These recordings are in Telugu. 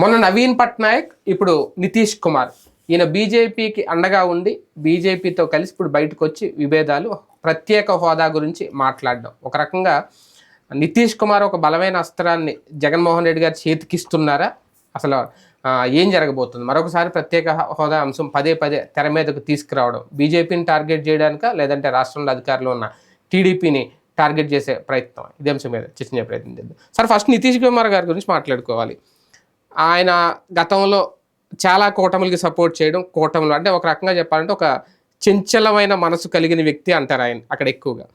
మొన్న నవీన్ పట్నాయక్ ఇప్పుడు నితీష్ కుమార్. ఈయన బీజేపీకి అండగా ఉండి బీజేపీతో కలిసి ఇప్పుడు బయటకు వచ్చి విభేదాలు ప్రత్యేక హోదా గురించి మాట్లాడడం. ఒక రకంగా నితీష్ కుమార్ ఒక బలమైన అస్త్రాన్ని జగన్మోహన్ రెడ్డి గారు చేతికిస్తున్నారా? అసలు ఏం జరగబోతుంది? మరొకసారి ప్రత్యేక హోదా అంశం పదే పదే తెర మీదకు తీసుకురావడం. బీజేపీని టార్గెట్ చేయడానిక లేదంటే రాష్ట్రంలో అధికారంలో ఉన్న టీడీపీని టార్గెట్ చేసే ప్రయత్నం ఇదే అంశం మీద చర్చించే ప్రయత్నం చేద్దాం. సార్ ఫస్ట్ నితీష్ కుమార్ గారి గురించి మాట్లాడుకోవాలి. ఆయన గతంలో చాలా కూటములకి సపోర్ట్ చేయడం కూటములు అంటే ఒక రకంగా చెప్పాలంటే ఒక చంచలమైన మనసు కలిగిన వ్యక్తి అంటారు ఆయన అక్కడ ఎక్కువగా.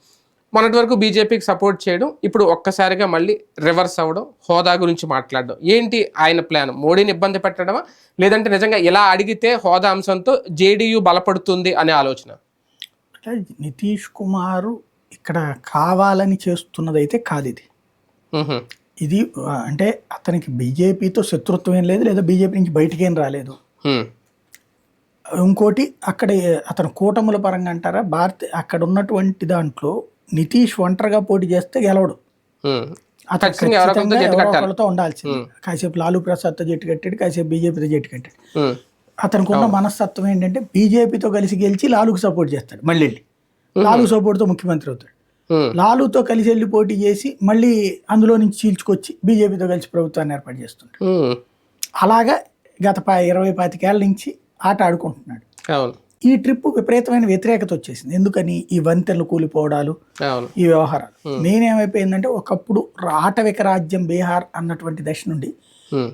మొన్నటి వరకు బీజేపీకి సపోర్ట్ చేయడం ఇప్పుడు ఒక్కసారిగా మళ్ళీ రివర్స్ అవ్వడం హోదా గురించి మాట్లాడడం. ఏంటి ఆయన ప్లాన్? మోడీని ఇబ్బంది పెట్టడమా? లేదంటే నిజంగా ఇలా అడిగితే హోదా అంశంతో జేడీయూ బలపడుతుంది అనే ఆలోచన? అంటే నితీష్ కుమారు ఇక్కడ కావాలని చేస్తున్నదైతే కాదు ఇది. ఇది అంటే అతనికి బీజేపీతో శత్రుత్వం ఏం లేదు లేదా బీజేపీ నుంచి బయటికేం రాలేదు. ఇంకోటి అక్కడ అతను కూటముల పరంగా అంటారా? భారత అక్కడ ఉన్నటువంటి దాంట్లో నితీష్ ఒంటరిగా పోటీ చేస్తే గెలవడు. అతను ఖచ్చితంగా ఉండాల్సింది. కాసేపు లాలూ ప్రసాద్తో జట్టు కట్టాడు కాసేపు బీజేపీతో జట్టు కట్టాడు. అతనికి ఉన్న మనస్తత్వం ఏంటంటే బీజేపీతో కలిసి గెలిచి లాలుకు సపోర్ట్ చేస్తాడు మళ్ళీ లాలు సపోర్ట్తో ముఖ్యమంత్రి అవుతాడు. లాలుతో కలిసి వెళ్ళి పోటీ చేసి మళ్ళీ అందులో నుంచి చీల్చుకొచ్చి బీజేపీతో కలిసి ప్రభుత్వాన్ని ఏర్పాటు చేస్తుంటాడు హ్మ్. అలాగా గత ఇరవై పాతికేళ్ళ నుంచి ఆట ఆడుకుంటున్నాడు. ఈ ట్రిప్ విపరీతమైన వ్యతిరేకత వచ్చేసింది. ఎందుకని? ఈ వంతెనలు కూలిపోవడాలు ఈ వ్యవహారాలు. నేనేమైపోయిందంటే ఒకప్పుడు ఆటవిక రాజ్యం బీహార్ అన్నటువంటి దశ నుండి.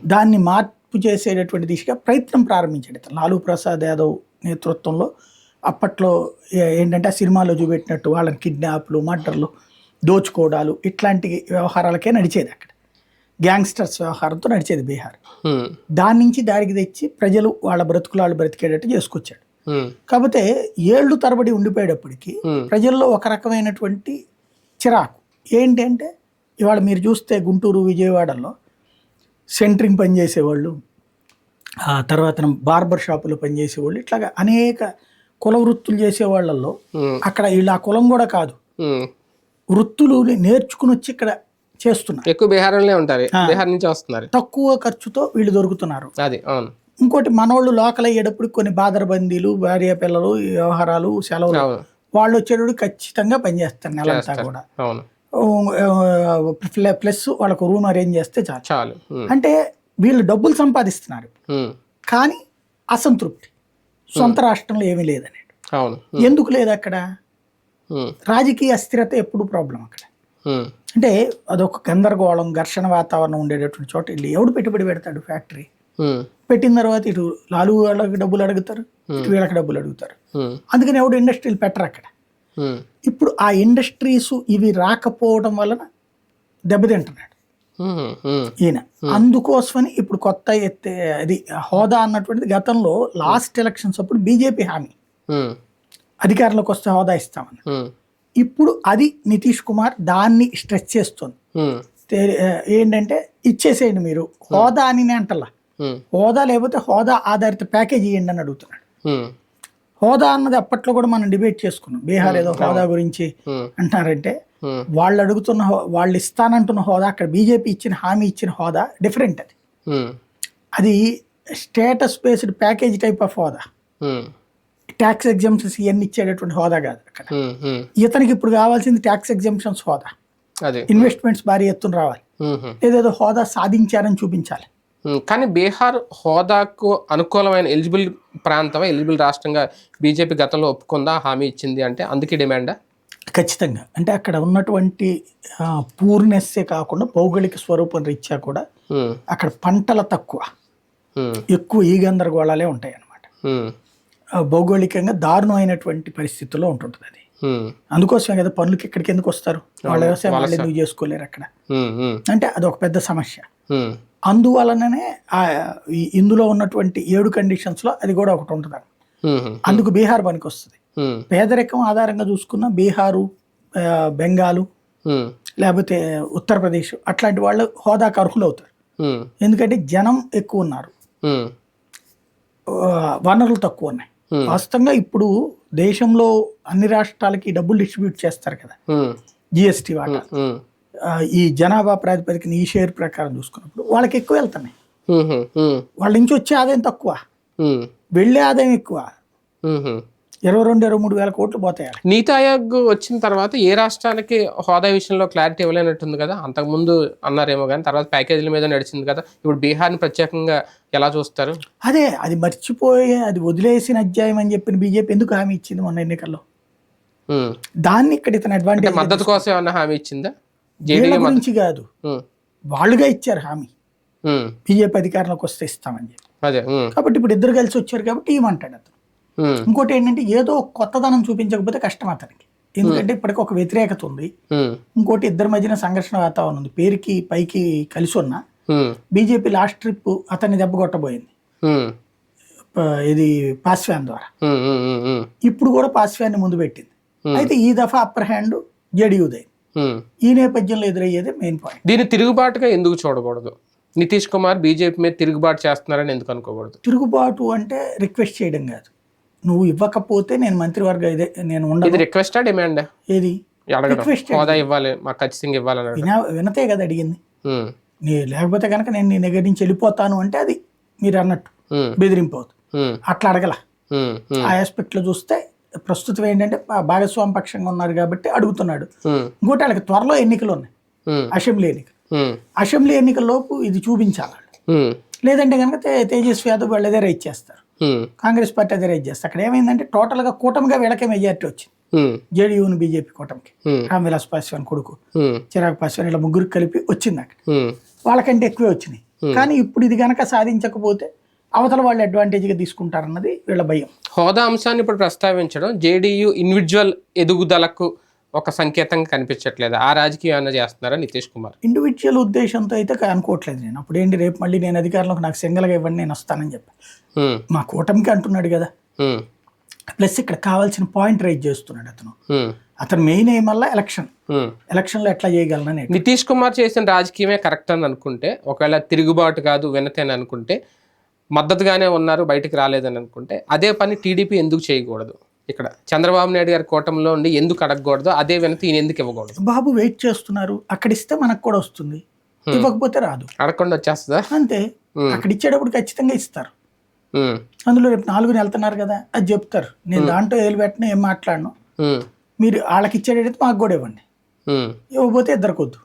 దాన్ని మార్పు చేసేటటువంటి దిశగా ప్రయత్నం ప్రారంభించాడు. లాలూ ప్రసాద్ యాదవ్ నేతృత్వంలో అప్పట్లో ఏంటంటే ఆ సినిమాలో చూపెట్టినట్టు వాళ్ళని కిడ్నాప్లు మర్డర్లు దోచుకోవడాలు ఇట్లాంటి వ్యవహారాలకే నడిచేది అక్కడ గ్యాంగ్స్టర్స్ వ్యవహారంతో నడిచేది బీహార్. దాని నుంచి దారికి తెచ్చి ప్రజలు వాళ్ళ బ్రతుకులు వాళ్ళు బ్రతికేటట్టు చేసుకొచ్చాడు. కాకపోతే ఏళ్ళు తరబడి ఉండిపోయేటప్పటికి. ప్రజల్లో ఒక రకమైనటువంటి చిరాకు ఏంటి అంటే ఇవాళ మీరు చూస్తే గుంటూరు విజయవాడలో సెంటరింగ్ పనిచేసేవాళ్ళు ఆ తర్వాత బార్బర్ షాపులో పనిచేసేవాళ్ళు ఇట్లాగా అనేక కుల వృత్తులు చేసే వాళ్ళల్లో. అక్కడ వీళ్ళు ఆ కులం కూడా కాదు. వృత్తులు నేర్చుకుని వచ్చి ఇక్కడ చేస్తున్నారు. ఎక్కువ బీహార్లోనే ఉంటారు. బీహార్ నుంచి వస్తున్నారు. తక్కువ ఖర్చుతో వీళ్ళు దొరుకుతున్నారు. అది అవును. ఇంకోటి మనోళ్ళు లోకల్ అయ్యేటప్పుడు కొన్ని బాదరబందీలు భార్య పిల్లలు వ్యవహారాలు సెలవులు వాళ్ళు వచ్చేటప్పుడు ఖచ్చితంగా పనిచేస్తారు నెలంతా కూడా. ప్లస్ వాళ్ళకు రూమ్ అరేంజ్ చేస్తే చాలు. చాలు. అంటే వీళ్ళు డబ్బులు సంపాదిస్తున్నారు. కానీ అసంతృప్తి. సొంత రాష్ట్రంలో ఏమీ లేదని అవును ఎందుకు లేదు అక్కడ. రాజకీయ అస్థిరత ఎప్పుడు ప్రాబ్లం అక్కడ. అంటే అదొక గందరగోళం ఘర్షణ వాతావరణం ఉండేటటువంటి చోట వెళ్ళి ఎవడు పెట్టుబడి పెడతాడు ఫ్యాక్టరీ. పెట్టిన తర్వాత ఇటు లాలు వాళ్ళకి డబ్బులు అడుగుతారు ఇటు వీళ్ళకి డబ్బులు అడుగుతారు. అందుకని ఎవడు ఇండస్ట్రీలు పెట్టరు అక్కడ. ఇప్పుడు ఆ ఇండస్ట్రీస్ ఇవి రాకపోవడం వలన దెబ్బతింటున్నాడు. ఈయన. అందుకోసమని ఇప్పుడు కొత్త ఎత్తే అది హోదా అన్నటువంటిది గతంలో లాస్ట్ ఎలక్షన్స్ అప్పుడు బీజేపీ హామీ. అధికారంలోకి వస్తే హోదా ఇస్తామని. ఇప్పుడు అది నితీష్ కుమార్ దాన్ని స్ట్రెచ్ చేస్తుంది. ఏంటంటే ఇచ్చేసేయండి మీరు. హోదా అని అంటలా. హోదా లేకపోతే హోదా ఆధారిత ప్యాకేజ్ ఇవ్వండి అని అడుగుతున్నాడు. హోదా అన్నది అప్పట్లో కూడా మనం డిబేట్ చేసుకున్నాం. బీహార్ ఏదో హోదా గురించి. అంటున్నారంటే హ్మ్. వాళ్ళు అడుగుతున్న వాళ్ళు ఇస్తానంటున్న హోదా అక్కడ బీజేపీ ఇచ్చిన హామీ ఇచ్చిన హోదా డిఫరెంట్ అది హ్మ్. అది status based package type of హోదా. ట్యాక్స్ ఎగ్జామ్షన్స్ ఇవన్నీ ఇచ్చేటటువంటి హోదా కాదు అక్కడ. ఇతనికి ఇప్పుడు కావాల్సింది ట్యాక్స్ ఎగ్జామ్షన్స్ హోదా అది ఇన్వెస్ట్మెంట్స్ భారీ ఎత్తున రావాలి. ఏదేదో హోదా సాధించారని చూపించాలి. కానీ బీహార్ హోదాకు అనుకూలమైన ఎలిజిబుల్ ప్రాంతం ఎలిజిబుల్ రాష్ట్రంగా బీజేపీ గతంలో ఒప్పుకుందా హామీ ఇచ్చింది అంటే అందుకే డిమాండా ఖచ్చితంగా అంటే అక్కడ ఉన్నటువంటి పూర్ణెస్సే కాకుండా భౌగోళిక స్వరూపం రీత్యా కూడా. అక్కడ పంటల తక్కువ. ఎక్కువ ఈ గందరగోళాలే ఉంటాయి అన్నమాట. ఆ, భౌగోళికంగా దారుణమైనటువంటి పరిస్థితుల్లో ఉంటుంటుంది అది. అందుకోసమే కదా పనులకి ఇక్కడికి ఎందుకు వస్తారు వాళ్ళ వ్యవసాయం వాళ్ళు ఎందుకు చేసుకోలేరు అక్కడ. అంటే అదొక పెద్ద సమస్య. అందువలననే ఇందులో ఉన్నటువంటి ఏడు కండిషన్స్లో అది కూడా ఒకటి ఉంటుంది. అందుకు బీహార్ పనికి వస్తుంది. పేదరికం ఆధారంగా చూసుకున్న బీహారు బెంగాలు. లేకపోతే ఉత్తరప్రదేశ్ అట్లాంటి వాళ్ళు హోదాకు అర్హులు అవుతారు. ఎందుకంటే జనం ఎక్కువ ఉన్నారు. వనరులు తక్కువ ఉన్నాయి. వాస్తవంగా ఇప్పుడు దేశంలో అన్ని రాష్ట్రాలకి డబ్బులు డిస్ట్రిబ్యూట్ చేస్తారు కదా. జిఎస్టీ వాటా. ఆ, ఈ జనాభా ప్రాతిపదికన ఈ షేర్ ప్రకారం చూసుకున్నప్పుడు వాళ్ళకి ఎక్కువ వెళ్తున్నాయి. వాళ్ళ నుంచి వచ్చే ఆదాయం తక్కువ. వెళ్ళే ఆదాయం ఎక్కువ. ఇరవై రెండు ఇరవై మూడు వేల కోట్లు పోతాయి. నీతి ఆయోగ్ వచ్చిన తర్వాత ఏ రాష్ట్రానికి హోదా విషయంలో క్లారిటీ ఇవ్వలేనట్టుంది కదా? అంతకుముందు అన్నారేమో కానీ తర్వాత ప్యాకేజీల మీద నడిచింది కదా? ఇప్పుడు బీహార్ని ప్రత్యేకంగా ఎలా చూస్తారు? అదే అది మర్చిపోయి అది వదిలేసిన అధ్యాయం అని చెప్పిన బీజేపీ ఎందుకు హామీ ఇచ్చింది మొన్న ఎన్నికల్లో. దాన్ని ఇక్కడ ఇతను అడ్వాంటేజ్ మద్దతు కోసం ఏమన్నా హామీ ఇచ్చిందా? గురించి కాదు. వాళ్ళుగా ఇచ్చారు హామీ. బీజేపీ అధికారంలోకి వస్తే ఇస్తామని చెప్పి. అదే. కాబట్టి ఇప్పుడు ఇద్దరు కలిసి వచ్చారు కాబట్టి ఏమంటాడు అతను? ఇంకోటి ఏంటంటే ఏదో ఒక కొత్తదనం చూపించకపోతే కష్టం అతనికి. ఎందుకంటే ఇప్పటికి ఒక వ్యతిరేకత ఉంది. ఇంకోటి ఇద్దరి మధ్యన సంఘర్షణ వాతావరణం ఉంది. పేరుకి పైకి కలిసి ఉన్న బీజేపీ లాస్ట్ ట్రిప్ అతన్ని దెబ్బ కొట్టబోయింది. ఇది పాస్వాన్ ద్వారా. ఇప్పుడు కూడా పాస్వాన్ని ముందు పెట్టింది. అయితే ఈ దఫా అప్పర్ హ్యాండ్ జడియుదే. ఈ నేపథ్యంలో ఎదురయ్యేది మెయిన్ పాయింట్. దీన్ని తిరుగుబాటుగా ఎందుకు చూడకూడదు? నితీష్ కుమార్ బీజేపీ మీద తిరుగుబాటు చేస్తున్నారని ఎందుకు అనుకోకూడదు? తిరుగుబాటు అంటే రిక్వెస్ట్ చేయడం కాదు. నువ్వు ఇవ్వకపోతే నేను మంత్రివర్గ ఇదే నేను ఉండను. ఇది రిక్వెస్టా డిమాండ్? ఏది? Request హోదా ఇవ్వాలి మాకు ఖచ్చితంగా ఇవ్వాలని. వినా వినతే కదా అడిగింది. నీ లేకపోతే కనుక నేను నీ దగ్గర నుంచి వెళ్ళిపోతాను అంటే అది మీరు అన్నట్టు బెదిరింపు అవుతుంది. అట్లా అడగల. ఆ ఆస్పెక్ట్లో చూస్తే ప్రస్తుతం ఏంటంటే భాగస్వామి పక్షంగా ఉన్నారు కాబట్టి అడుగుతున్నాడు. ఇంకోటి వాళ్ళకి త్వరలో ఎన్నికలు ఉన్నాయి. అసెంబ్లీ ఎన్నికలు. అసెంబ్లీ ఎన్నికల్లోపు ఇది చూపించాలి లేదంటే కనుక తేజస్వి యాదవ్ వాళ్ళు అదే రైట్ చేస్తారు కాంగ్రెస్ పార్టీ అదే రైట్ చేస్తారు. అక్కడ ఏమైందంటే టోటల్గా కూటమిగా వీళ్ళకే మెజారిటీ వచ్చింది. జేడీయూని బీజేపీ కూటమికి. రామ్ విలాస్ పాస్వాన్ కొడుకు. చిరాగ్ పాస్వాన్ ఇలా ముగ్గురు కలిపి వచ్చింది అక్కడ. వాళ్ళకంటే ఎక్కువే వచ్చినాయి. కానీ ఇప్పుడు ఇది గనక సాధించకపోతే అవతల వాళ్ళు అడ్వాంటేజ్గా తీసుకుంటారన్నది వీళ్ళ భయం. హోదా అంశాన్ని ఇప్పుడు ప్రస్తావించడం జేడీయూ ఇండివిజువల్ ఎదుగుదలకు ఒక సంకేతంగా కనిపించట్లేదు? ఆ రాజకీయం ఏమైనా చేస్తున్నారా నితీష్ కుమార్? ఇండివిజువల్ ఉద్దేశంతో అయితే అనుకోవట్లేదు నేను. అప్పుడు ఏంటి రేపు మళ్ళీ నేను అధికారంలోకి నాకు సింగల్గా ఇవ్వండి నేను వస్తానని చెప్పి. మా కూటమికి అంటున్నాడు కదా. ప్లస్ ఇక్కడ కావాల్సిన పాయింట్ రైజ్ చేస్తున్నాడు అతను. అతను మెయిన్ ఎయిమ్ వల్ల? ఎలక్షన్. ఎలక్షన్లో ఎట్లా చేయగలనని నితీష్ కుమార్ చేసిన రాజకీయమే కరెక్ట్ అని అనుకుంటే ఒకవేళ తిరుగుబాటు కాదు వినతి అని అనుకుంటే మద్దతుగానే ఉన్నారు బయటికి రాలేదని అనుకుంటే అదే పని టీడీపీ ఎందుకు చేయకూడదు? ఇక్కడ చంద్రబాబు నాయుడు గారి కూటమిలో ఉండి ఎందుకు అడగకూడదు అదే వినతి ఈయన ఎందుకు ఇవ్వకూడదు? బాబు వెయిట్ చేస్తున్నారు. అక్కడ ఇస్తే మనకు కూడా వస్తుంది. ఇవ్వకపోతే రాదు. అడగకుండా వచ్చేస్తుందా? అంతే. అక్కడ ఇచ్చేటప్పుడు ఖచ్చితంగా ఇస్తారు. అందులో రేపు నాలుగుని వెళ్తున్నారు కదా అది చెప్తారు. నేను దాంట్లో ఏలు పెట్టిన ఏం మాట్లాడను. మీరు వాళ్ళకి ఇచ్చేటైతే మాకు కూడా ఇవ్వండి. ఇవ్వకపోతే ఇద్దరికి వద్దు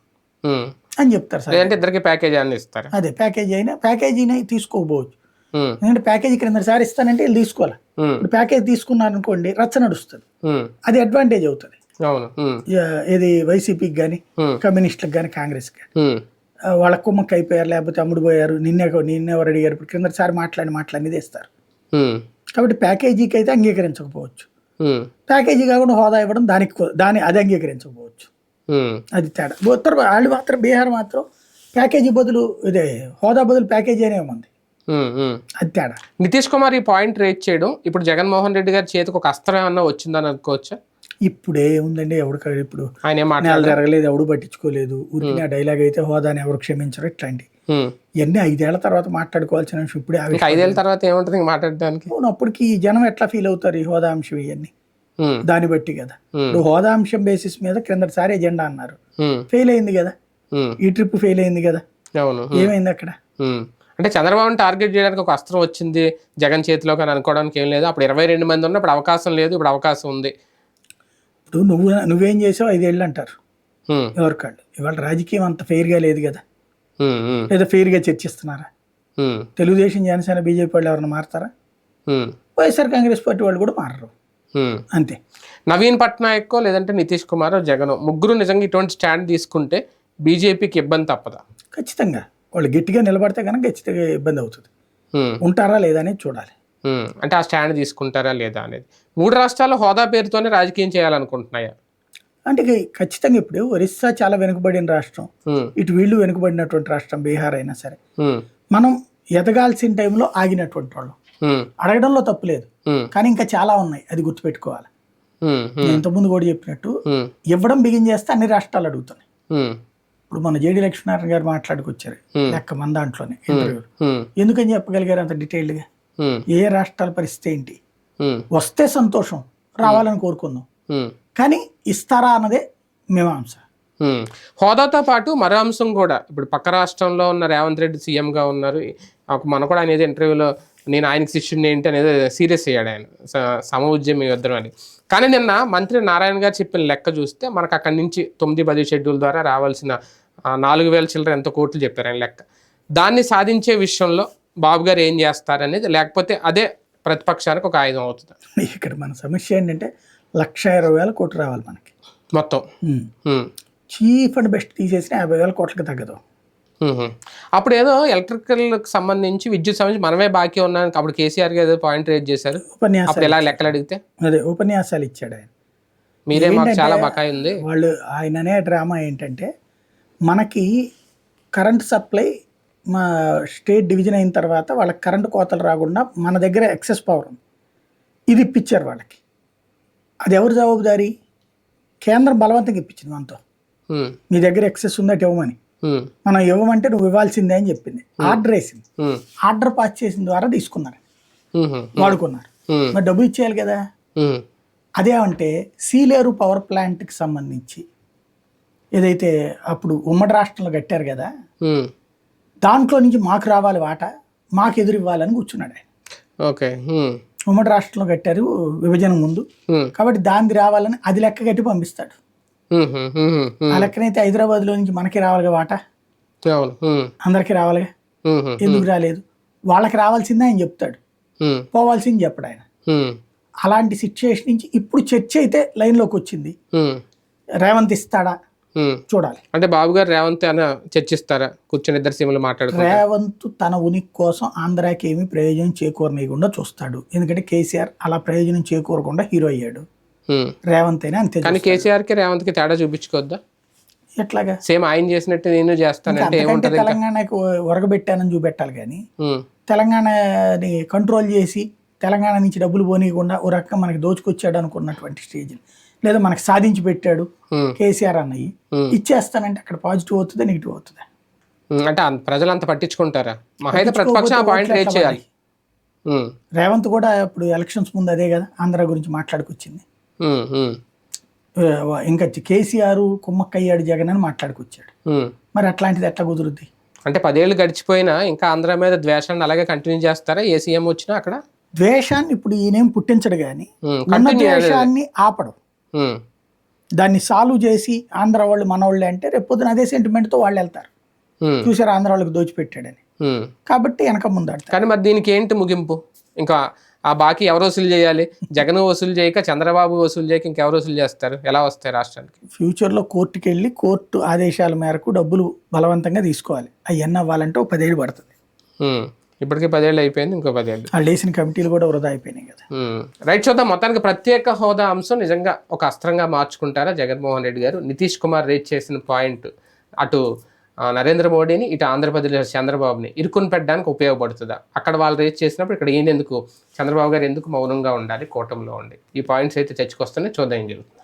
ఉమ్. అని చెప్తారు సార్. లేదంటే ఇద్దరికి ప్యాకేజ్ అని ఇస్తారు. అదే ప్యాకేజీ అయినా ప్యాకేజీని తీసుకోకపోవచ్చు. ఎందుకంటే ప్యాకేజీ క్రింద సార్ ఇస్తానంటే వీళ్ళు తీసుకోవాలి? ఇప్పుడు ప్యాకేజ్ తీసుకున్నారు అనుకోండి రచ్చ నడుస్తుంది. అది అడ్వాంటేజ్ అవుతుంది. ఇది వైసీపీకి కానీ కమ్యూనిస్టులకు కానీ కాంగ్రెస్కి కానీ వాళ్ళ కుమ్మక్క అయిపోయారు లేకపోతే అమ్ముడు పోయారు నిన్నే నిన్నే ఎవరు అడిగారు ఇప్పుడు కిందసారి మాట్లాడి మాట్లాడి తెస్తారు. ఉమ్, కాబట్టి ప్యాకేజీకి అయితే అంగీకరించకపోవచ్చు ప్యాకేజీ కాకుండా హోదా ఇవ్వడం దానికి దాని అది అంగీకరించకపోవచ్చు. అది తేడా. ఉత్తర వాళ్ళు మాత్రం బీహార్ మాత్రం ప్యాకేజీ బదులు ఇదే హోదా బదులు ప్యాకేజీ అనే ఉంది. అది తేడా. నితీష్ కుమార్ ఈ పాయింట్ రేట్ చేయడం ఇప్పుడు జగన్మోహన్ రెడ్డి గారి చేతికి ఒక అస్త్రం ఏమన్నా వచ్చిందని అనుకోవచ్చా? ఇప్పుడే ఉందండి ఎవరికి ఇప్పుడు ఆయన నేల జరగలేదు ఎవడు పట్టించుకోలేదు. ఊరికి ఆ డైలాగ్ అయితే హోదాని ఎవరు క్షమించరు ఇట్లాంటి. ఇవన్నీ ఐదేళ్ళ తర్వాత మాట్లాడుకోవాల్సిన విషయం ఇప్పుడే ఐదేళ్ళ తర్వాత ఏముంటుంది మాట్లాడడానికి? అప్పటికి ఈ జనం ఎట్లా ఫీల్ అవుతారు ఈ హోదా అంశం ఇవన్నీ? దాన్ని బట్టి కదా. ఇప్పుడు హోదా అంశం బేసిస్ మీద క్రిందటిసారి ఎజెండా అన్నారు. ఫెయిల్ అయింది కదా. ఈ ట్రిప్ ఫెయిల్ అయింది కదా. ఏమైంది అక్కడ. అంటే చంద్రబాబుని టార్గెట్ చేయడానికి ఒక అస్త్రం వచ్చింది జగన్ చేతిలో కానీ అనుకోవడానికి ఏం లేదు. అప్పుడు ఇరవై రెండు మంది ఉన్నప్పుడు అవకాశం లేదు ఇప్పుడు అవకాశం ఉంది. ఇప్పుడు నువ్వు నువ్వేం చేసావు? ఐదేళ్ళు అంటారు. ఎవరికాళ్ళు ఇవాళ రాజకీయం అంత ఫెయిర్గా లేదు కదా. లేదా ఫెయిర్గా చర్చిస్తున్నారా? తెలుగుదేశం జనసేన బీజేపీ వాళ్ళు ఎవరైనా మారుతారా? వైఎస్ఆర్ కాంగ్రెస్ పార్టీ వాళ్ళు కూడా మారరు. అంతే. నవీన్ పట్నాయక్ లేదంటే నితీష్ కుమార్ జగన్ ముగ్గురు నిజంగా ఇటువంటి స్టాండ్ తీసుకుంటే బీజేపీకి ఇబ్బంది తప్పదా? ఖచ్చితంగా. వాళ్ళు గట్టిగా నిలబడితే కనుక ఖచ్చితంగా ఇబ్బంది అవుతుంది. ఉంటారా లేదా అనేది చూడాలి. అంటే ఆ స్టాండ్ తీసుకుంటారా లేదా అనేది. మూడు రాష్ట్రాలు హోదా పేరుతోనే రాజకీయం చేయాలనుకుంటున్నాయా? అంటే ఖచ్చితంగా ఇప్పుడు ఒరిస్సా చాలా వెనుకబడిన రాష్ట్రం. ఇటు వీళ్ళు వెనుకబడినటువంటి రాష్ట్రం బీహార్ అయినా సరే. మనం ఎదగాల్సిన టైంలో ఆగినటువంటి వాళ్ళం. అడగడంలో తప్పు లేదు. కానీ ఇంకా చాలా ఉన్నాయి. అది గుర్తుపెట్టుకోవాలి. ఇంతకుముందు కూడా చెప్పినట్టు ఇవ్వడం బిగిన్ చేస్తే అన్ని రాష్ట్రాలు అడుగుతున్నాయి. ఇప్పుడు మన జేడి లక్ష్మీనారాయణ గారు మాట్లాడుకొచ్చారు. లెక్క మన దాంట్లోనే ఇంటర్వ్యూ ఎందుకని చెప్పగలిగారు అంత డీటెయిల్డ్గా? ఏ రాష్ట్రాల పరిస్థితి ఏంటి? వస్తే సంతోషం రావాలని కోరుకుందాం. కానీ ఇస్తారా అన్నదే మీమాంస ఉమ్. హోదాతో పాటు మరో అంశం కూడా. ఇప్పుడు పక్క రాష్ట్రంలో ఉన్న రేవంత్ రెడ్డి సీఎంగా ఉన్నారు. మన కూడా అనేది ఇంటర్వ్యూలో నేను ఆయనకి శిష్యుడిని ఏంటి అనేది సీరియస్ అయ్యాడు ఆయన. సమ ఉద్యమ యుద్ధం అని. కానీ నిన్న మంత్రి నారాయణ గారు చెప్పిన లెక్క చూస్తే మనకు అక్కడి నుంచి తొమ్మిది పది షెడ్యూల్ ద్వారా రావాల్సిన నాలుగు వేల చిల్లర ఎంత కోట్లు చెప్పారు ఆయన లెక్క. దాన్ని సాధించే విషయంలో బాబు గారు ఏం చేస్తారనేది లేకపోతే అదే ప్రతిపక్షానికి ఒక ఆయుధం అవుతుంది. ఇక్కడ మన సమస్య ఏంటంటే లక్ష ఇరవై వేల కోట్లు రావాలి మనకి. మొత్తం. చీప్ అండ్ బెస్ట్ తీసేసిన యాభై వేల కోట్లకి తగ్గదు. అప్పుడు ఏదో ఎలక్ట్రికల్కి సంబంధించి విద్యుత్ సంబంధించి మనమే బాకీ ఉన్నాను అప్పుడు కేసీఆర్ గారు ఏదో పాయింట్ రేజ్ చేశారు. ఉపన్యాసాలు ఎలా లెక్కలు అడిగితే? అదే ఉపన్యాసాలు ఇచ్చాడు ఆయన. మీరే మాకు చాలా బకాయి ఉంది. వాళ్ళు ఆయననే డ్రామా ఏంటంటే మనకి కరెంట్ సప్లై మా స్టేట్ డివిజన్ అయిన తర్వాత వాళ్ళకి కరెంటు కోతలు రాకుండా మన దగ్గర ఎక్సెస్ పవర్ ఉంది ఇది ఇప్పించారు వాళ్ళకి అది ఎవరు జవాబుదారీ కేంద్రం బలవంతంగా ఇప్పించింది మనతో. మీ దగ్గర ఎక్సెస్ ఉందట ఇవ్వమని. మనం ఇవ్వమంటే నువ్వు ఇవ్వాల్సిందే అని చెప్పింది ఆర్డర్ వేసింది. ఆర్డర్ పాస్ చేసిన ద్వారా తీసుకున్నారు. వాడుకున్నారు. మరి డబ్బులు ఇచ్చేయాలి కదా. అదేమంటే సీలేరు పవర్ ప్లాంట్కి సంబంధించి ఏదైతే అప్పుడు ఉమ్మడి రాష్ట్రంలో కట్టారు కదా. దాంట్లో నుంచి మాకు రావాలి వాట మాకు ఎదురు ఇవ్వాలని కూర్చున్నాడు ఆయన ఓకే మ్మ్. ఉమ్మడి రాష్ట్రంలో కట్టారు విభజన ముందు. కాబట్టి దాన్ని రావాలని అది లెక్క కట్టి పంపిస్తాడు. ఆ లెక్కనైతే హైదరాబాద్లో నుంచి మనకి రావాలిగా వాట. అందరికీ రావాలిగా. ఎందుకు రాలేదు వాళ్ళకి రావాల్సిందే ఆయన చెప్తాడు. పోవాల్సింది చెప్పడు ఆయన. అలాంటి సిచ్యుయేషన్ నుంచి ఇప్పుడు చర్చ అయితే లైన్లోకి వచ్చింది. రేవంత్ ఇస్తాడా. చూడాలి. అంటే బాబు గారు రేవంత్ అన్న చర్చిస్తారా? కూర్చొని ఇద్దరు సీమలు మాట్లాడుకుంటారు రేవంత్ తన ఉనికి కోసం ఆంధ్రాకి ఏమీ ప్రయోజనం చేకూరనీయకుండా చూస్తాడు. ఎందుకంటే కేసీఆర్ అలా ప్రయోజనం చేకూరకుండా హీరో అయ్యాడు. రేవంత్ అయినా అంతే కానీ కేసీఆర్కి రేవంత్కి తేడా చూపించుకోవద్దా. ఎట్లాగా? సేమ్ ఆయన చేసినట్టు నేను చేస్తానంటే ఏముంటది ఇంకా? తెలంగాణకు ఒరగబెట్టానని చూపెట్టాలి కానీ. తెలంగాణని కంట్రోల్ చేసి తెలంగాణ నుంచి డబ్బులు పోనీయకుండా ఓ రకంగా మనకి దోచుకొచ్చాడు అనుకున్నటువంటి స్టేజ్ లేదా మనకి సాధించి పెట్టాడు. కేసీఆర్ అన్నయ్యి. ఇచ్చేస్తానంటే అక్కడ పాజిటివ్ అవుతుందా నెగిటివ్ అవుతుందా. అంటే ప్రజలు అంత పట్టించుకుంటారా మహా అయితే ప్రతిపక్షం ఆ పాయింట్ రేజ్ చేయాలి మ్మ్. రేవంత్ కూడా ఇప్పుడు ఎలక్షన్స్ ముందు అదే కదా ఆంధ్ర గురించి మాట్లాడుకొచ్చింది ఇంకా కేసీఆర్ కుమ్మక్కయ్యాడు జగన్ అని మాట్లాడుకొచ్చాడు. మరి అట్లాంటిది ఎట్లా కుదురుద్ది అంటే పదేళ్ళు గడిచిపోయినా ఇంకా ఆంధ్ర మీద ద్వేషాన్ని అలాగే కంటిన్యూ చేస్తారా ఏ సీఎం వచ్చినా అక్కడ ద్వేషాన్ని ఇప్పుడు ఈయనేం పుట్టించడు కానీ ద్వేషాన్ని ఆపడం. దాన్ని సాల్వ్ చేసి ఆంధ్ర వాళ్ళు మన వాళ్ళే అంటే రేపు పొద్దున అదే సెంటిమెంట్తో వాళ్ళు వెళ్తారు. చూసారు ఆంధ్ర వాళ్ళకి దోచిపెట్టాడని. కాబట్టి వెనక ముందాడతారు కానీ మరి దీనికి ఏంటి ముగింపు? ఇంకా ఆ బాకీ ఎవరు వసూలు చేయాలి? జగన్ వసూలు చేయక చంద్రబాబు వసూలు చేయక ఇంకెవరు వసూలు చేస్తారు? ఎలా వస్తాయి రాష్ట్రానికి? ఫ్యూచర్లో కోర్టుకి వెళ్ళి కోర్టు ఆదేశాల మేరకు డబ్బులు బలవంతంగా తీసుకోవాలి. అవన్నీ అవ్వాలంటే ఒక పదేళ్ళు పడుతుంది. ఇప్పటికే పదేళ్ళు అయిపోయింది ఇంకో పదేళ్ళు. వాళ్ళు వేసిన కమిటీలు కూడా వృధా అయిపోయినాయి కదా. రైట్ చూద్దాం. మొత్తానికి ప్రత్యేక హోదా అంశం నిజంగా ఒక అస్త్రంగా మార్చుకుంటారా? జగన్మోహన్ రెడ్డి గారు నితీష్ కుమార్ రేట్ చేసిన పాయింట్ అటు నరేంద్ర మోడీని ఇటు ఆంధ్రప్రదేశ్ చంద్రబాబుని ఇరుకుని పెట్టడానికి ఉపయోగపడుతుందా? అక్కడ వాళ్ళు రేట్ చేసినప్పుడు ఇక్కడ ఈయన ఎందుకు చంద్రబాబు గారు ఎందుకు మౌనంగా ఉండాలి కూటమిలో ఉండి? ఈ పాయింట్స్ అయితే చర్చకొస్తేనే చూద్దాం ఏం జరుగుతుంది.